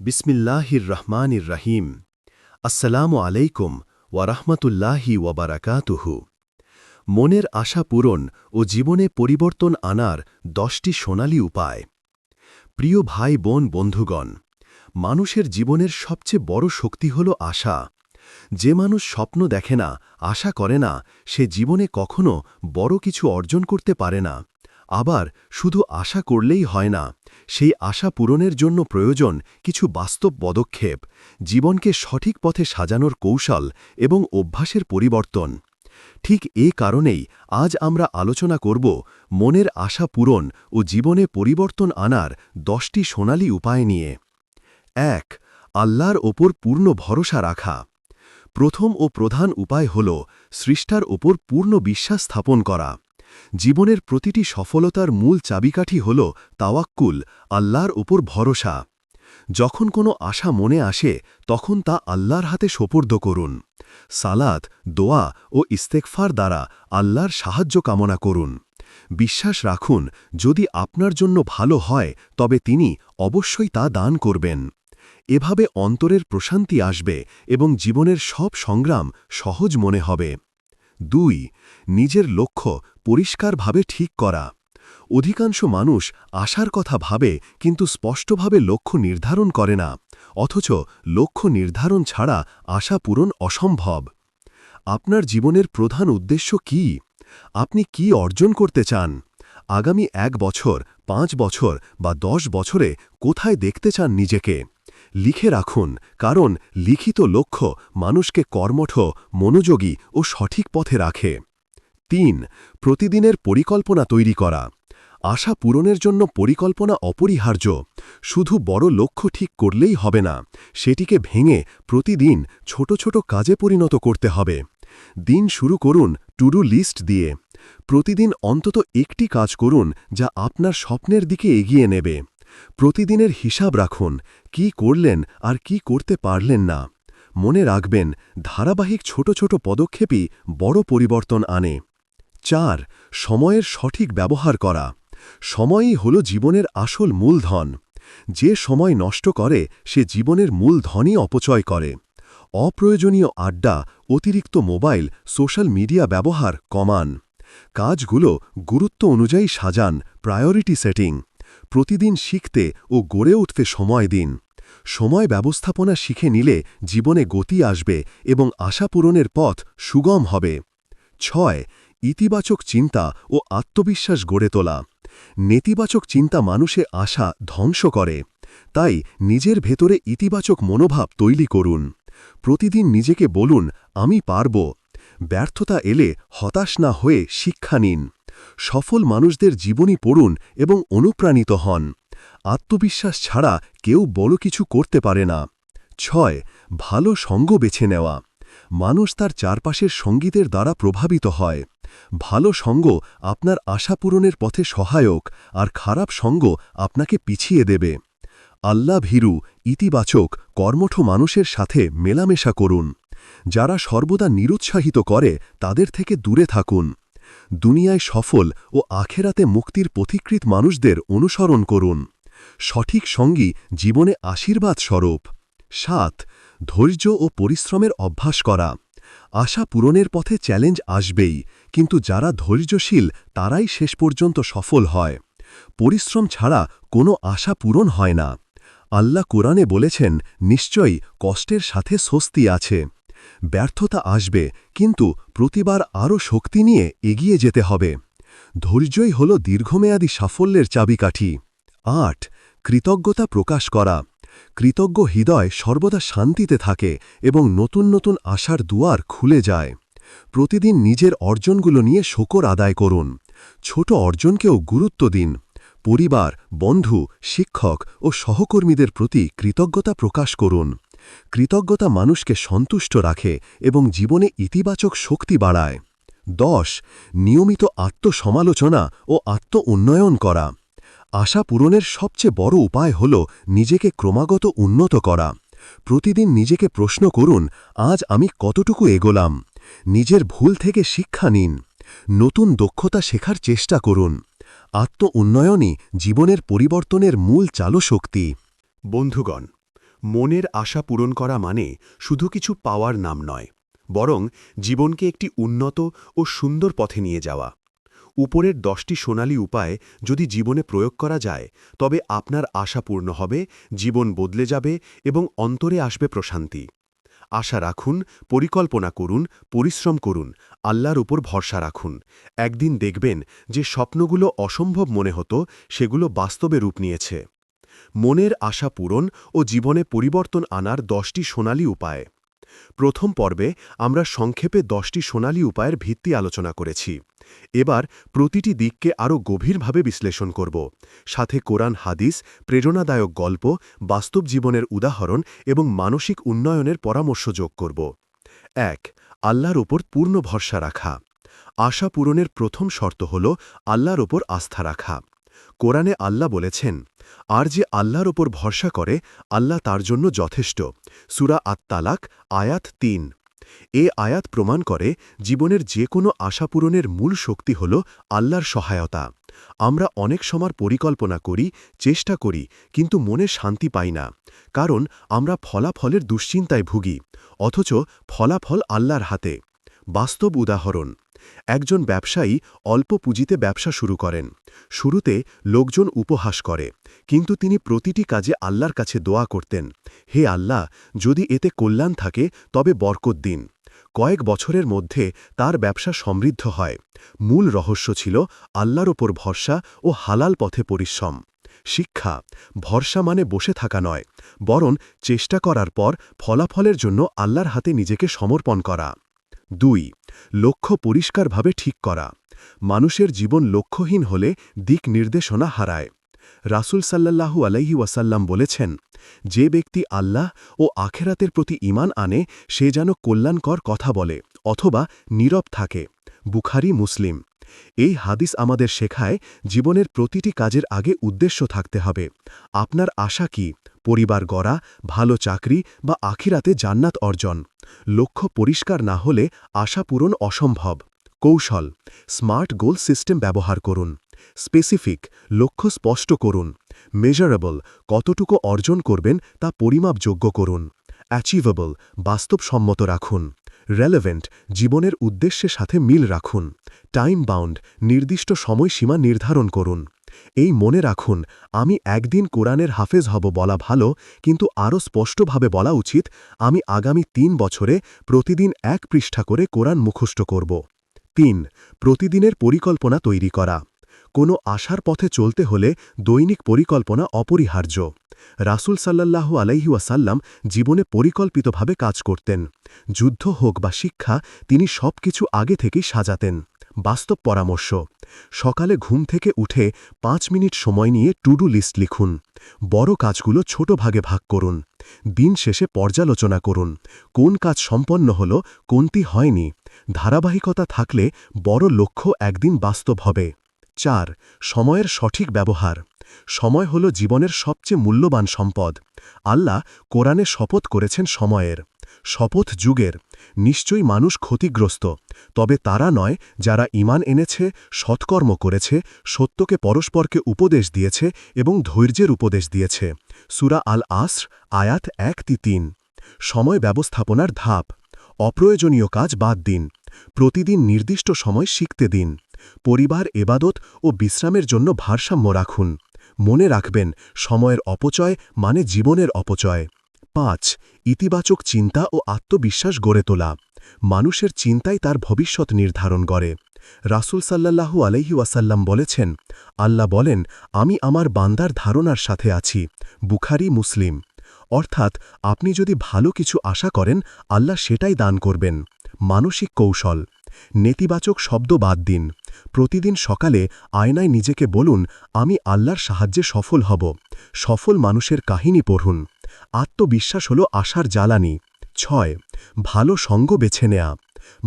বিসমিল্লাহির রহমানির রহিম আসসালামু আলাইকুম ওয়ারহমতুল্লাহি ওয়াবারাকাতুহু মনের আশা পূরণ ও জীবনে পরিবর্তন আনার দশটি সোনালী উপায়। প্রিয় ভাই, বোন, বন্ধুগণ, মানুষের জীবনের সবচেয়ে বড় শক্তি হল আশা। যে মানুষ স্বপ্ন দেখে না, আশা করে না, সে জীবনে কখনো বড় কিছু অর্জন করতে পারে না। আবার শুধু আশা করলেই হয় না সেই আশা পূরণের জন্য প্রয়োজন কিছু বাস্তব পদক্ষেপ, জীবনকে সঠিক পথে সাজানোর কৌশল এবং অভ্যাসের পরিবর্তন। ঠিক এ কারণেই আজ আমরা আলোচনা করব মনের আশা পূরণ ও জীবনে পরিবর্তন আনার দশটি সোনালি উপায় নিয়ে। এক, আল্লাহর ওপর পূর্ণ ভরসা রাখা। প্রথম ও প্রধান উপায় হল সৃষ্টার ওপর পূর্ণ বিশ্বাস স্থাপন করা। জীবনের প্রতিটি সফলতার মূল চাবিকাঠি হল তাওয়াক্কুল, আল্লাহর ওপর ভরসা। যখন কোনো আশা মনে আসে, তখন তা আল্লাহর হাতে সোপর্দ করুন। সালাত, দোয়া ও ইস্তেকফার দ্বারা আল্লাহর সাহায্য কামনা করুন। বিশ্বাস রাখুন, যদি আপনার জন্য ভালো হয়, তবে তিনি অবশ্যই তা দান করবেন। এভাবে অন্তরের প্রশান্তি আসবে এবং জীবনের সব সংগ্রাম সহজ মনে হবে। দুই, নিজের লক্ষ্য পরিষ্কারভাবে ঠিক করা। অধিকাংশ মানুষ আশার কথা ভাবে, কিন্তু স্পষ্টভাবে লক্ষ্য নির্ধারণ করে না, অথচ লক্ষ্য নির্ধারণ ছাড়া আশা পূরণ অসম্ভব। আপনার জীবনের প্রধান উদ্দেশ্য কি? আপনি কি অর্জন করতে চান? আগামী এক বছর, পাঁচ বছর বা দশ বছরে কোথায় দেখতে চান নিজেকে? লিখে রাখুন, কারণ লিখিত লক্ষ্য মানুষকে কর্মঠ, মনোযোগী ও সঠিক পথে রাখে। তিন, প্রতিদিনের পরিকল্পনা তৈরি করা। আশা পূরণের জন্য পরিকল্পনা অপরিহার্য। শুধু বড় লক্ষ্য ঠিক করলেই হবে না, সেটিকে ভেঙে প্রতিদিন ছোট ছোট কাজে পরিণত করতে হবে। দিন শুরু করুন টুডু লিস্ট দিয়ে। প্রতিদিন অন্তত একটি কাজ করুন যা আপনার স্বপ্নের দিকে এগিয়ে নেবে। প্রতিদিনের হিসাব রাখুন, কি করলেন আর কি করতে পারলেন না। মনে রাখবেন, ধারাবাহিক ছোট ছোট পদক্ষেপই বড় পরিবর্তন আনে। চার, সময়ের সঠিক ব্যবহার করা। সময়ই হল জীবনের আসল মূলধন। যে সময় নষ্ট করে, সে জীবনের মূলধনই অপচয় করে। অপ্রয়োজনীয় আড্ডা, অতিরিক্ত মোবাইল, সোশ্যাল মিডিয়া ব্যবহার কমান। কাজগুলো গুরুত্ব অনুযায়ী সাজান, প্রায়োরিটি সেটিং। প্রতিদিন শিখতে ও গড়ে উঠতে সময় দিন। সময় ব্যবস্থাপনা শিখে নিলে জীবনে গতি আসবে এবং আশা পূরণের পথ সুগম হবে। ছয় ইতিবাচক চিন্তা ও আত্মবিশ্বাস গড়ে তোলা। নেতিবাচক চিন্তা মানুষে আশা ধ্বংস করে। তাই নিজের ভেতরে ইতিবাচক মনোভাব তৈরি করুন। প্রতিদিন নিজেকে বলুন, আমি পারব। ব্যর্থতা এলে হতাশ না হয়ে শিক্ষা নিন। সফল মানুষদের জীবনী পড়ুন এবং অনুপ্রাণিত হন। আত্মবিশ্বাস ছাড়া কেউ বড় কিছু করতে পারে না। ছয়, ভালো সঙ্গ বেছে নেওয়া। মানুষ তার চারপাশের সঙ্গীতের দ্বারা প্রভাবিত হয়। ভালো সঙ্গ আপনার আশা পূরণের পথে সহায়ক আর খারাপ সঙ্গ আপনাকে পিছিয়ে দেবে। আল্লাহ ভীরু, ইতিবাচক, কর্মঠ মানুষের সাথে মেলামেশা করুন। যারা সর্বদা নিরুৎসাহিত করে, তাদের থেকে দূরে থাকুন। দুনিয়ায় সফল ও আখেরাতে মুক্তির পথিকৃত মানুষদের অনুসরণ করুন। সঠিক সঙ্গী জীবনে আশীর্বাদ স্বরূপ। সাত, ধৈর্য ও পরিশ্রমের অভ্যাস করা। আশা পূরণের পথে চ্যালেঞ্জ আসবেই, কিন্তু যারা ধৈর্যশীল তারাই শেষ পর্যন্ত সফল হয়। পরিশ্রম ছাড়া কোনো আশা পূরণ হয় না। আল্লাহ কোরআনে বলেছেন, নিশ্চয়ই কষ্টের সাথে স্বস্তি আছে। ব্যর্থতা আসবে, কিন্তু প্রতিবার আরও শক্তি নিয়ে এগিয়ে যেতে হবে। ধৈর্যই হল দীর্ঘমেয়াদী সাফল্যের চাবিকাঠি। আট, কৃতজ্ঞতা প্রকাশ করা। কৃতজ্ঞ হৃদয় সর্বদা শান্তিতে থাকে এবং নতুন নতুন আশার দুয়ার খুলে যায়। প্রতিদিন নিজের অর্জনগুলো নিয়ে শকর আদায় করুন। ছোট অর্জনকেও গুরুত্ব দিন। পরিবার, বন্ধু, শিক্ষক ও সহকর্মীদের প্রতি কৃতজ্ঞতা প্রকাশ করুন। কৃতজ্ঞতা মানুষকে সন্তুষ্ট রাখে এবং জীবনে ইতিবাচক শক্তি বাড়ায়। দশ, নিয়মিত আত্মসমালোচনা ও আত্ম উন্নয়ন করা। আশা পূরণের সবচেয়ে বড় উপায় হল নিজেকে ক্রমাগত উন্নত করা। প্রতিদিন নিজেকে প্রশ্ন করুন, আজ আমি কতটুকু এগোলাম? নিজের ভুল থেকে শিক্ষা নিন। নতুন দক্ষতা শেখার চেষ্টা করুন। আত্ম উন্নয়নই জীবনের পরিবর্তনের মূল চালশক্তি বন্ধুগণ, মনের আশা পূরণ করা মানে শুধু কিছু পাওয়ার নাম নয়, বরং জীবনকে একটি উন্নত ও সুন্দর পথে নিয়ে যাওয়া। উপরের দশটি সোনালি উপায় যদি জীবনে প্রয়োগ করা যায়, তবে আপনার আশা পূর্ণ হবে, জীবন বদলে যাবে এবং অন্তরে আসবে প্রশান্তি। আশা রাখুন, পরিকল্পনা করুন, পরিশ্রম করুন, আল্লাহর উপর ভরসা রাখুন। একদিন দেখবেন যে স্বপ্নগুলো অসম্ভব মনে হতো, সেগুলো বাস্তবে রূপ নিয়েছে। মনের আশা পূরণ ও জীবনে পরিবর্তন আনার দশটি সোনালি উপায়। প্রথম পর্বে আমরা সংক্ষেপে দশটি সোনালি উপায়ের ভিত্তি আলোচনা করেছি। এবার প্রতিটি দিককে আরও গভীরভাবে বিশ্লেষণ করব। সাথে কোরআন হাদিস, প্রেরণাদায়ক গল্প, বাস্তব জীবনের উদাহরণ এবং মানসিক উন্নয়নের পরামর্শ যোগ করব। এক, আল্লাহর ওপর পূর্ণ ভরসা রাখা। আশা পূরণের প্রথম শর্ত হল আল্লাহর ওপর আস্থা রাখা। কোরআনে আল্লাহ বলেছেন, আর যে আল্লাহর ওপর ভরসা করে, আল্লাহ তার জন্য যথেষ্ট। সুরা আত্মালাক আয়াত তিন। এ আয়াত প্রমাণ করে জীবনের যে কোনো আশা পূরণের মূল শক্তি হল আল্লাহর সহায়তা। আমরা অনেক সময় পরিকল্পনা করি, চেষ্টা করি, কিন্তু মনে শান্তি পাই না। কারণ আমরা ফলাফলের দুশ্চিন্তায় ভুগি, অথচ ফলাফল আল্লাহর হাতে। বাস্তব উদাহরণ একজন ব্যবসায়ী অল্প পুঁজিতে ব্যবসা শুরু করেন। শুরুতে লোকজন উপহাস করে, কিন্তু তিনি প্রতিটি কাজে আল্লাহর কাছে দোয়া করতেন, হে আল্লাহ, যদি এতে কল্যাণ থাকে, তবে বরকত দিন। কয়েক বছরের মধ্যে তার ব্যবসা সমৃদ্ধ হয়। মূল রহস্য ছিল আল্লাহর ওপর ভরসা ও হালাল পথে পরিশ্রম। শিক্ষা, ভরসা মানে বসে থাকা নয়, বরং চেষ্টা করার পর ফলাফলের জন্য আল্লাহর হাতে নিজেকে সমর্পণ করা। দুই, লক্ষ্য পরিষ্কারভাবে ঠিক করা। মানুষের জীবন লক্ষ্যহীন হলে দিক নির্দেশনা হারায়। রাসুল সাল্লাল্লাহু আলাইহি ওয়াসাল্লাম বলেছেন, যে ব্যক্তি আল্লাহ ও আখেরাতের প্রতি ইমান আনে, সে যেন কল্যাণকর কথা বলে অথবা নীরব থাকে। বুখারি, মুসলিম। এই হাদিস আমাদের শেখায় জীবনের প্রতিটি কাজের আগে উদ্দেশ্য থাকতে হবে। আপনার আশা কি? পরিবার গড়া, ভালো চাকরি বা আখিরাতে জান্নাত অর্জন। লক্ষ্য পরিষ্কার না হলে আশা পূরণ অসম্ভব। কৌশল, স্মার্ট গোল সিস্টেম ব্যবহার করুন। স্পেসিফিক, লক্ষ্য স্পষ্ট করুন। মেজারেবল, কতটুকু অর্জন করবেন তা পরিমাপযোগ্য করুন। অ্যাচিভেবল, বাস্তবসম্মত রাখুন। রেলেভেন্ট জীবনের উদ্দেশ্যের সাথে মিল রাখুন। টাইম বাউন্ড নির্দিষ্ট সময়সীমা নির্ধারণ করুন। এই মনে রাখুন, আমি একদিন কোরআনের হাফেজ হব বলা ভালো, কিন্তু আরও স্পষ্টভাবে বলা উচিত, আমি আগামী তিন বছরে প্রতিদিন এক পৃষ্ঠা করে কোরআন মুখস্থ করব। তিন, প্রতিদিনের পরিকল্পনা তৈরি করা। কোনো আশার পথে চলতে হলে দৈনিক পরিকল্পনা অপরিহার্য। রাসুল সাল্লাল্লাহু আলাইহি ওয়াসাল্লাম জীবনে পরিকল্পিতভাবে কাজ করতেন। যুদ্ধ হোক বা শিক্ষা, তিনি সব কিছু আগে থেকেই সাজাতেন। বাস্তব পরামর্শ, সকালে ঘুম থেকে উঠে পাঁচ মিনিট সময় নিয়ে টুডু লিস্ট লিখুন। বড় কাজগুলো ছোট ভাগে ভাগ করুন। দিন শেষে পর্যালোচনা করুন। কোন কাজ সম্পন্ন হল, কোনটি হয়নি? ধারাবাহিকতা থাকলে বড় লক্ষ্য একদিন বাস্তব হবে। চার, সময়ের সঠিক ব্যবহার। সময় হল জীবনের সবচেয়ে মূল্যবান সম্পদ। আল্লাহ কোরআনে শপথ করেছেন সময়ের। শপথ যুগের। নিশ্চয়ই মানুষ ক্ষতিগ্রস্ত। তবে তারা নয়, যারা ইমান এনেছে, সৎকর্ম করেছে, সত্যকে পরস্পরকে উপদেশ দিয়েছে এবং ধৈর্যের উপদেশ দিয়েছে। সুরা আল আসর আয়াত এক তি তিন। সময় ব্যবস্থাপনার ধাপ। অপ্রয়োজনীয় কাজ বাদ দিন। প্রতিদিন নির্দিষ্ট সময় শিখতে দিন। পরিবার, এবাদত ও বিশ্রামের জন্য ভারসাম্য রাখুন। মনে রাখবেন, সময়ের অপচয় মানে জীবনের অপচয়। পাঁচ, ইতিবাচক চিন্তা ও আত্মবিশ্বাস গড়ে তোলা। মানুষের চিন্তাই তার ভবিষ্যৎ নির্ধারণ করে। রাসুল সাল্লাল্লাহু আলহি ওয়াসাল্লাম বলেছেন, আল্লাহ বলেন, আমি আমার বান্দার ধারণার সাথে আছি, বুখারি, মুসলিম। অর্থাৎ, আপনি যদি ভালো কিছু আশা করেন, আল্লাহ সেটাই দান করবেন। মানসিক কৌশল। নেতিবাচক শব্দ বাদ দিন। প্রতিদিন সকালে আয়নায় নিজেকে বলুন, আমি আল্লাহর সাহায্যে সফল হব। সফল মানুষের কাহিনী পড়ুন। আত্মবিশ্বাস হল আশার জ্বালানি। ছয়, ভালো সঙ্গ বেছে নেয়া।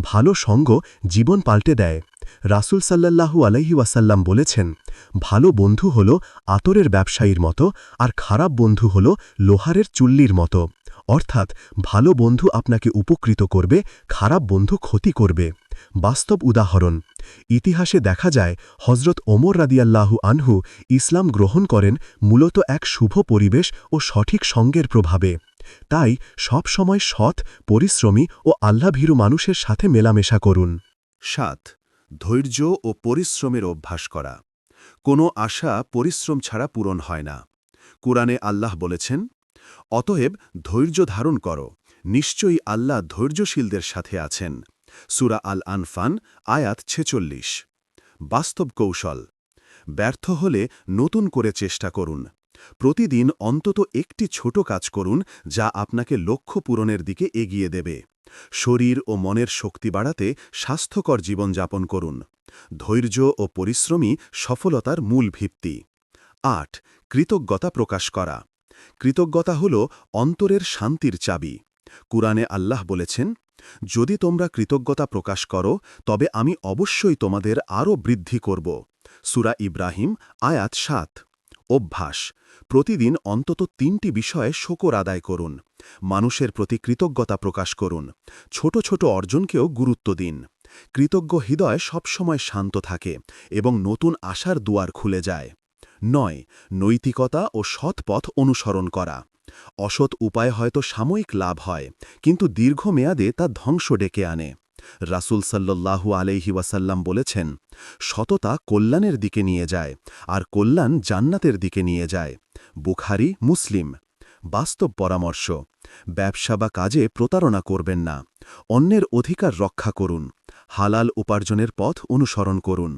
ভালো সঙ্গ জীবন পাল্টে দেয়। রাসুল সাল্লাল্লাহু আলাইহি ওয়াসাল্লাম বলেছেন, ভালো বন্ধু হল আতরের ব্যবসায়ীর মতো, আর খারাপ বন্ধু হল লোহারের চুল্লির মতো। অর্থাৎ, ভালো বন্ধু আপনাকে উপকৃত করবে, খারাপ বন্ধু ক্ষতি করবে। বাস্তব উদাহরণ। ইতিহাসে দেখা যায় হজরত ওমর রাদিয়াল্লাহু আনহু ইসলাম গ্রহণ করেন মূলত এক শুভ পরিবেশ ও সঠিক সঙ্গের প্রভাবে। তাই সব সময় সৎ, পরিশ্রমী ও আল্লাভীরু মানুষের সাথে মেলামেশা করুন। সাত, ধৈর্য ও পরিশ্রমের অভ্যাস করা। কোনো আশা পরিশ্রম ছাড়া পূরণ হয় না। কুরআনে আল্লাহ বলেছেন, অতএব ধৈর্য ধারণ করো। নিশ্চয়ই আল্লাহ ধৈর্যশীলদের সাথে আছেন। সুরা আল আনফান আয়াত ছেচল্লিশ। বাস্তব কৌশল। ব্যর্থ হলে নতুন করে চেষ্টা করুন। প্রতিদিন অন্তত একটি ছোট কাজ করুন যা আপনাকে লক্ষ্য পূরণের দিকে এগিয়ে দেবে। শরীর ও মনের শক্তি বাড়াতে স্বাস্থ্যকর জীবনযাপন করুন। ধৈর্য ও পরিশ্রমী সফলতার মূল ভিত্তি। আট, কৃতজ্ঞতা প্রকাশ করা। কৃতজ্ঞতা হল অন্তরের শান্তির চাবি। কুরআনে আল্লাহ বলেছেন যদি তোমরা কৃতজ্ঞতা প্রকাশ করো, তবে আমি অবশ্যই তোমাদের আরও বৃদ্ধি করব। সুরা ইব্রাহিম, আয়াত সাত। অভ্যাস, প্রতিদিন অন্তত তিনটি বিষয়ে শকর আদায় করুন। মানুষের প্রতি কৃতজ্ঞতা প্রকাশ করুন। ছোট ছোট অর্জনকেও গুরুত্ব দিন। কৃতজ্ঞ হৃদয় সবসময় শান্ত থাকে এবং নতুন আশার দুয়ার খুলে যায়। নয়, নৈতিকতা ও সৎ পথ অনুসরণ করা। অসৎ উপায় হয়তো সাময়িক লাভ হয়, কিন্তু দীর্ঘমেয়াদে তা ধ্বংস ডেকে আনে। রাসুল সাল্লাল্লাহু আলাইহি ওয়াসাল্লাম বলেছেন, সততা কল্যাণের দিকে নিয়ে যায়, আর কল্যাণ জান্নাতের দিকে নিয়ে যায়। বুখারি, মুসলিম। বাস্তব পরামর্শ, ব্যবসা বা কাজে প্রতারণা করবেন না। অন্যের অধিকার রক্ষা করুন, হালাল উপার্জনের পথ অনুসরণ করুন।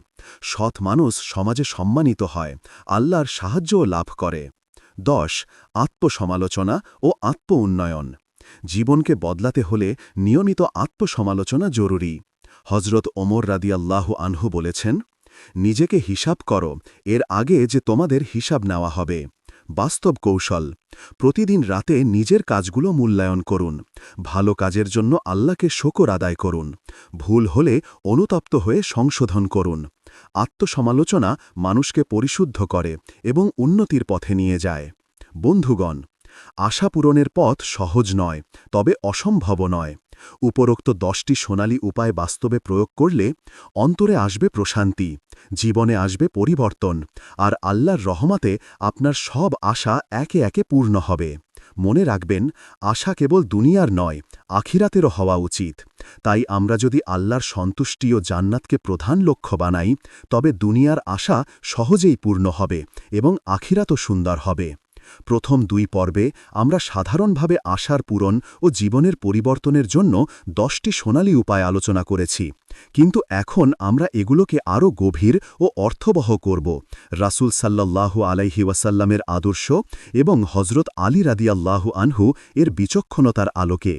সৎ মানুষ সমাজে সম্মানিত হয়, আল্লাহর সাহায্যও লাভ করে। দশ, আত্মসমালোচনা ও আত্ম উন্নয়ন জীবনকে বদলাতে হলে নিয়মিত আত্মসমালোচনা জরুরি। হজরত ওমর রাদিয়াল্লাহ আনহু বলেছেন, নিজেকে হিসাব করো, এর আগে যে তোমাদের হিসাব নেওয়া হবে। বাস্তব কৌশল। প্রতিদিন রাতে নিজের কাজগুলো মূল্যায়ন করুন। ভালো কাজের জন্য আল্লাহকে শকর আদায় করুন। ভুল হলে অনুতপ্ত হয়ে সংশোধন করুন। আত্মসমালোচনা মানুষকে পরিশুদ্ধ করে এবং উন্নতির পথে নিয়ে যায়। বন্ধুগণ, আশা পূরণের পথ সহজ নয়, তবে অসম্ভব নয়। উপরোক্ত দশটি সোনালী উপায় বাস্তবে প্রয়োগ করলে অন্তরে আসবে প্রশান্তি, জীবনে আসবে পরিবর্তন, আর আল্লাহর রহমাতে আপনার সব আশা একে একে পূর্ণ হবে। মনে রাখবেন, আশা কেবল দুনিয়ার নয়, আখিরাতেরও হওয়া উচিত। তাই আমরা যদি আল্লাহর সন্তুষ্টি ও জান্নাতকে প্রধান লক্ষ্য বানাই, তবে দুনিয়ার আশা সহজেই পূর্ণ হবে এবং আখিরাতও সুন্দর হবে। প্রথম দুই পর্বে আমরা সাধারণভাবে আশার পূরণ ও জীবনের পরিবর্তনের জন্য দশটি সোনালী উপায় আলোচনা করেছি। কিন্তু এখন আমরা এগুলোকে আরও গভীর ও অর্থবহ করব। রাসুল সাল্লাল্লাহু আলাইহি ওয়াসাল্লামের আদর্শ এবং হজরত আলী রাদিয়াল্লাহু আনহু এর বিচক্ষণতার আলোকে।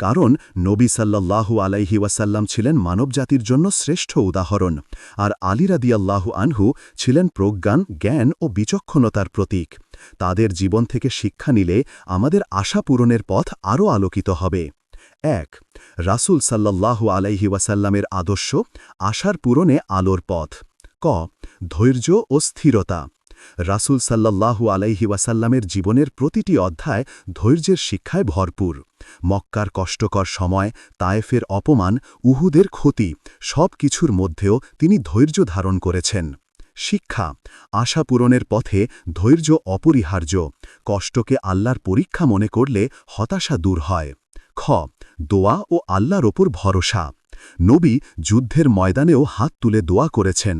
কারণ নবী সাল্লাল্লাহু আলাইহি ওয়াসাল্লাম ছিলেন মানবজাতির জন্য শ্রেষ্ঠ উদাহরণ, আর আলী রাদিয়াল্লাহু আনহু ছিলেন প্রজ্ঞান, জ্ঞান ও বিচক্ষণতার প্রতীক। তাদের জীবন থেকে শিক্ষা নিলে আমাদের আশা পূরণের পথ আরও আলোকিত হবে। এক, রাসুল সাল্লাল্লাহু আলাইহি ওয়াসাল্লামের আদর্শ, আশার পূরণে আলোর পথ। ক, ধৈর্য ও স্থিরতা। রাসুল সাল্লাল্লাহু আলাইহি ওয়াসাল্লামের জীবনের প্রতিটি অধ্যায় ধৈর্যের শিক্ষায় ভরপুর। মক্কার কষ্টকর সময়, তায়েফের অপমান, উহুদের ক্ষতি সব কিছুর মধ্যেও তিনি ধৈর্য ধারণ করেছেন। শিক্ষা, আশা পূরণের পথে ধৈর্য অপরিহার্য। কষ্টকে আল্লাহর পরীক্ষা মনে করলে হতাশা দূর হয়। খ, দোয়া ও আল্লাহর ওপর ভরসা। নবী যুদ্ধের ময়দানেও হাত তুলে দোয়া করেছেন।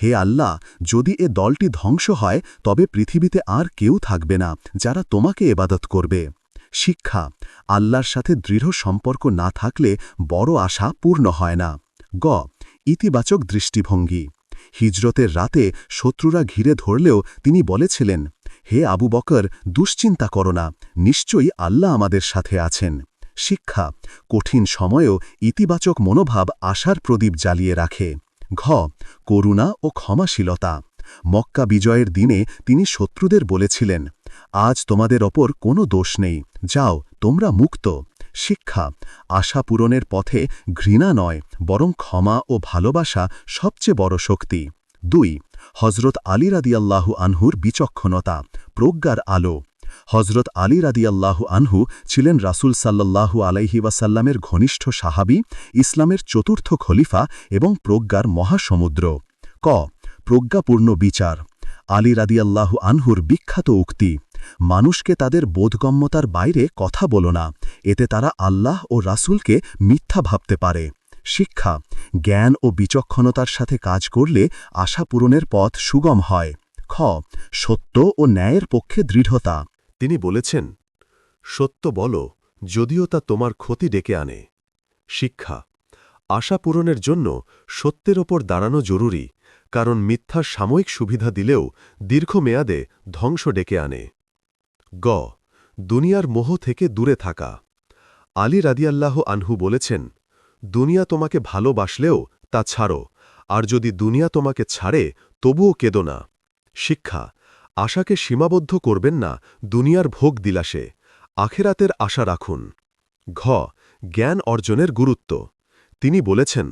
হে আল্লাহ, যদি এ দলটি ধ্বংস হয়, তবে পৃথিবীতে আর কেউ থাকবে না যারা তোমাকে এবাদত করবে। শিক্ষা, আল্লাহর সাথে দৃঢ় সম্পর্ক না থাকলে বড় আশা পূর্ণ হয় না। গ, ইতিবাচক দৃষ্টিভঙ্গি। হিজরতের রাতে শত্রুরা ঘিরে ধরলেও তিনি বলেছিলেন, হে আবু বকর, দুশ্চিন্তা করো না, নিশ্চয়ই আল্লাহ আমাদের সাথে আছেন। শিক্ষা, কঠিন সময়েও ইতিবাচক মনোভাব আশার প্রদীপ জ্বালিয়ে রাখে। ঘ, করুণা ও ক্ষমাশীলতা। মক্কা বিজয়ের দিনে তিনি শত্রুদের বলেছিলেন, আজ তোমাদের ওপর কোনো দোষ নেই, যাও, তোমরা মুক্ত। শিক্ষা, আশা পূরণের পথে ঘৃণা নয়, বরং ক্ষমা ও ভালোবাসা সবচেয়ে বড় শক্তি। দুই হজরত আলী রাদিয়াল্লাহু আনহুর বিচক্ষণতা, প্রজ্ঞার আলো। হজরত আলী রাদিয়াল্লাহু আনহু ছিলেন রাসূল সাল্লাল্লাহু আলাইহি ওয়াসাল্লামের ঘনিষ্ঠ সাহাবি, ইসলামের চতুর্থ খলিফা এবং প্রজ্ঞার মহাসমুদ্র। ক. প্রজ্ঞাপূর্ণ বিচার। আলী রাদিয়াল্লাহু আনহুর বিখ্যাত উক্তি, মানুষকে তাদের বোধগম্যতার বাইরে কথা বলো না, এতে তারা আল্লাহ ও রাসূলকে মিথ্যা ভাবতে পারে। শিক্ষা, জ্ঞান ও বিচক্ষণতার সাথে কাজ করলে আশা পূরণের পথ সুগম হয়। খ. সত্য ও ন্যায়ের পক্ষে দৃঢ়তা। তিনি বলেছেন, সত্য বলো, যদিও তা তোমার ক্ষতি ডেকে আনে। শিক্ষা, আশা পূরণের জন্য সত্যের ওপর দাঁড়ানো জরুরি, কারণ মিথ্যা সাময়িক সুবিধা দিলেও দীর্ঘমেয়াদে ধ্বংস ডেকে আনে। গ, দুনিয়ার মোহ থেকে দূরে থাকা। আলী রাদিয়াল্লাহ আনহু বলেছেন, দুনিয়া তোমাকে ভালোবাসলেও তা ছাড়ো, আর যদি দুনিয়া তোমাকে ছাড়ে, তবুও কেদো না। শিক্ষা আশাকে সীমাবদ্ধ করবেন না, দুনিয়ার ভোগ দিলাসে আখেরাতের আশা রাখুন। ঘ, জ্ঞান অর্জনের গুরুত্ব। তিনি বলেছেন,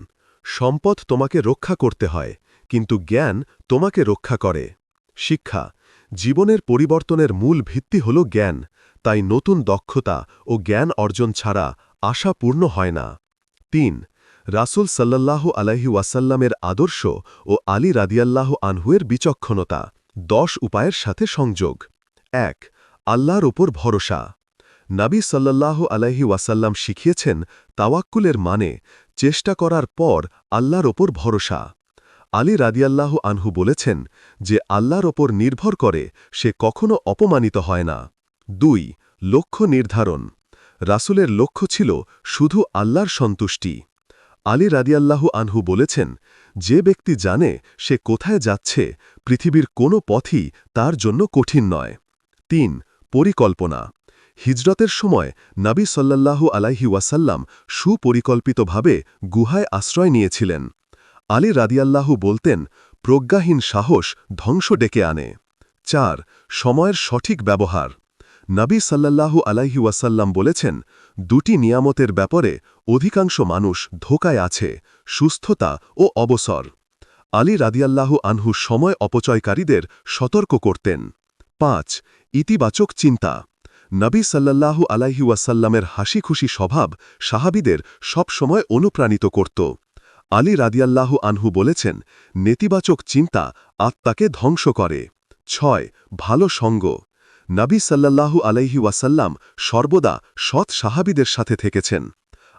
সম্পদ তোমাকে রক্ষা করতে হয়, কিন্তু জ্ঞান তোমাকে রক্ষা করে। শিক্ষা, জীবনের পরিবর্তনের মূল ভিত্তি হল জ্ঞান, তাই নতুন দক্ষতা ও জ্ঞান অর্জন ছাড়া আশা পূর্ণ হয় না। তিন, রাসুল সাল্লাল্লাহু আলাইহি ওয়াসাল্লামের আদর্শ ও আলী রাদিয়াল্লাহ আনহুয়ের বিচক্ষণতা। দশ উপায়ের সাথে সংযোগ। এক, আল্লাহর ওপর ভরসা। নাবী সাল্লাল্লাহু আলাইহি ওয়াসাল্লাম শিখিয়েছেন তাওয়াক্কুলের মানে চেষ্টা করার পর আল্লাহর ওপর ভরসা। আলী রাদিয়াল্লাহু আনহু বলেছেন যে, আল্লাহর ওপর নির্ভর করে সে কখনো অপমানিত হয় না। দুই, লক্ষ্য নির্ধারণ। রাসুলের লক্ষ্য ছিল শুধু আল্লাহর সন্তুষ্টি। আলী রাদিয়াল্লাহু আনহু বলেছেন, যে ব্যক্তি জানে সে কোথায় যাচ্ছে, পৃথিবীর কোনো পথই তার জন্য কঠিন নয়। তিন, পরিকল্পনা। হিজরতের সময় নাবী সাল্লাল্লাহু আলাইহি ওয়াসাল্লাম সুপরিকল্পিতভাবে গুহায় আশ্রয় নিয়েছিলেন। আলী রাদিয়াল্লাহু বলতেন, প্রজ্ঞাহীন সাহস ধ্বংস ডেকে আনে। চার, সময়ের সঠিক ব্যবহার। নবী সাল্লাল্লাহু আলাইহি ওয়াসাল্লাম বলেছেন, দুটি নিয়ামতের ব্যাপারে অধিকাংশ মানুষ ধোকায় আছে, সুস্থতা ও অবসর। আলী রাদিয়াল্লাহু আনহু সময় অপচয়কারীদের সতর্ক করতেন। পাঁচ, ইতিবাচক চিন্তা। নবী সাল্লাল্লাহু আলাইহি ওয়াসাল্লামের হাসি খুশি স্বভাব সাহাবিদের সবসময় অনুপ্রাণিত করত। আলী রাদিয়াল্লাহু আনহু বলেছেন, নেতিবাচক চিন্তা আত্মাকে ধ্বংস করে। ছয়, ভালো সঙ্গ। নবী সাল্লাল্লাহু আলাইহি ওয়াসাল্লাম সর্বদা সৎ সাহাবিদের সাথে থেকেছেন।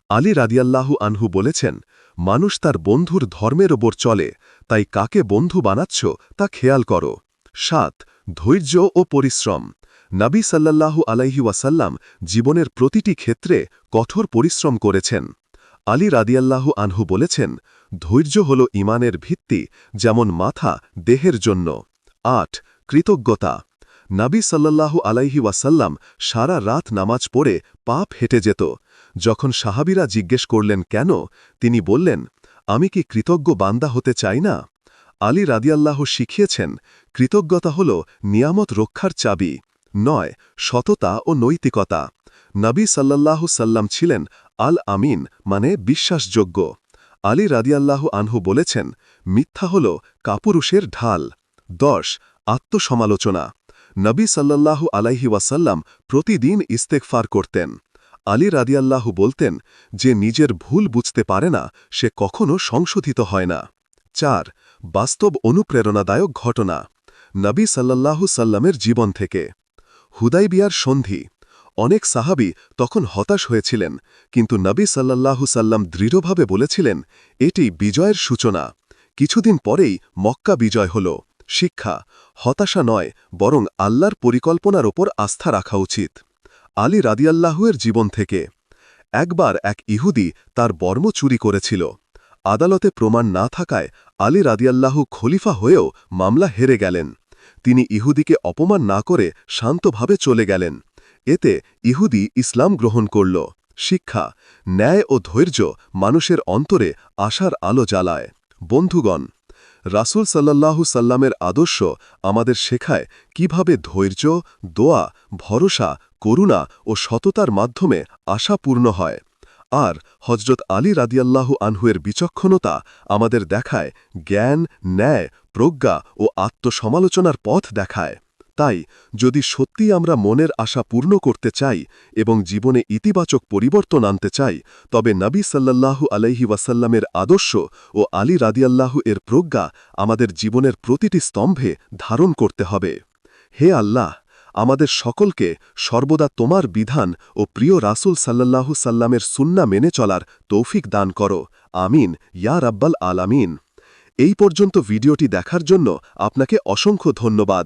আলী রাদিয়াল্লাহু আনহু বলেছেন, মানুষ তার বন্ধুর ধর্মের ওপর চলে, তাই কাকে বন্ধু বানাচ্ছ তা খেয়াল করো। সাত, ধৈর্য ও পরিশ্রম। নবী সাল্লাল্লাহু আলাইহি ওয়াসাল্লাম জীবনের প্রতিটি ক্ষেত্রে কঠোর পরিশ্রম করেছেন। আলী রাদিয়াল্লাহু আনহু বলেছেন, ধৈর্য হল ইমানের ভিত্তি, যেমন মাথা দেহের জন্য। আট, কৃতজ্ঞতা। নাবী সাল্লাল্লাহু আলাইহি ওয়াসাল্লাম সারা রাত নামাজ পড়ে পাপ হেঁটে যেত। যখন সাহাবিরা জিজ্ঞেস করলেন, কেন? তিনি বললেন, আমি কি কৃতজ্ঞ বান্দা হতে চাই না? আলী রাদিয়াল্লাহ শিখিয়েছেন, কৃতজ্ঞতা হল নিয়ামত রক্ষার চাবি, নয়, সততা ও নৈতিকতা। নবী সাল্লাল্লাহু সাল্লাম ছিলেন আল আমিন মানে বিশ্বাসযোগ্য। আলী রাদিয়াল্লাহু আনহু বলেছেন, মিথ্যা হল কাপুরুষের ঢাল, দশ, আত্মসমালোচনা। নবী সাল্লাল্লাহু আলাইহি ওয়াসাল্লাম প্রতিদিন ইস্তেকফার করতেন। আলী রাদিয়াল্লাহু বলতেন, যে নিজের ভুল বুঝতে পারে না, সে কখনো সংশোধিত হয় না। চার, বাস্তব অনুপ্রেরণাদায়ক ঘটনা, নবী সাল্লাল্লাহু সাল্লামের জীবন থেকে। হুদাইবিয়ার সন্ধি, অনেক সাহাবি তখন হতাশ হয়েছিলেন, কিন্তু নবী সাল্লাল্লাহু সাল্লাম দৃঢ়ভাবে বলেছিলেন, এটি বিজয়ের সূচনা। কিছুদিন পরেই মক্কা বিজয় হল। শিক্ষা, হতাশা নয়, বরং আল্লাহর পরিকল্পনার ওপর আস্থা রাখা উচিত। আলী রাদিয়াল্লাহুয়ের জীবন থেকে। একবার এক ইহুদি তার বর্ম চুরি করেছিল। আদালতে প্রমাণ না থাকায় আলী রাদিয়াল্লাহু খলিফা হয়েও মামলা হেরে গেলেন। তিনি ইহুদিকে অপমান না করে শান্তভাবে চলে গেলেন। এতে ইহুদি ইসলাম গ্রহণ করল। শিক্ষা, ন্যায় ও ধৈর্য মানুষের অন্তরে আশার আলো জ্বালায়। বন্ধুগণ রাসুল সাল্লাল্লাহু সাল্লামের আদর্শ আমাদের শেখায় কীভাবে ধৈর্য, দোয়া, ভরসা, করুণা ও সততার মাধ্যমে আশা পূর্ণ হয়। আর হজরত আলী রাদিয়াল্লাহু আনহুয়ের বিচক্ষণতা আমাদের দেখায় জ্ঞান, ন্যায়, প্রজ্ঞা ও আত্মসমালোচনার পথ দেখায়। তাই যদি সত্যি আমরা মনের আশা পূর্ণ করতে চাই এবং জীবনে ইতিবাচক পরিবর্তন আনতে চাই, তবে নবী সাল্লাল্লাহু আলাইহি ওয়াসাল্লামের আদর্শ ও আলী রাদিয়াল্লাহু এর প্রজ্ঞা আমাদের জীবনের প্রতিটি স্তম্ভে ধারণ করতে হবে। হে আল্লাহ, আমাদের সকলকে সর্বদা তোমার বিধান ও প্রিয় রাসূল সাল্লাল্লাহু সাল্লামের সুন্না মেনে চলার তৌফিক দান করো। আমিন। ইয়া রাব্বাল আলামিন। এই পর্যন্ত ভিডিওটি দেখার জন্য আপনাকে অসংখ্য ধন্যবাদ।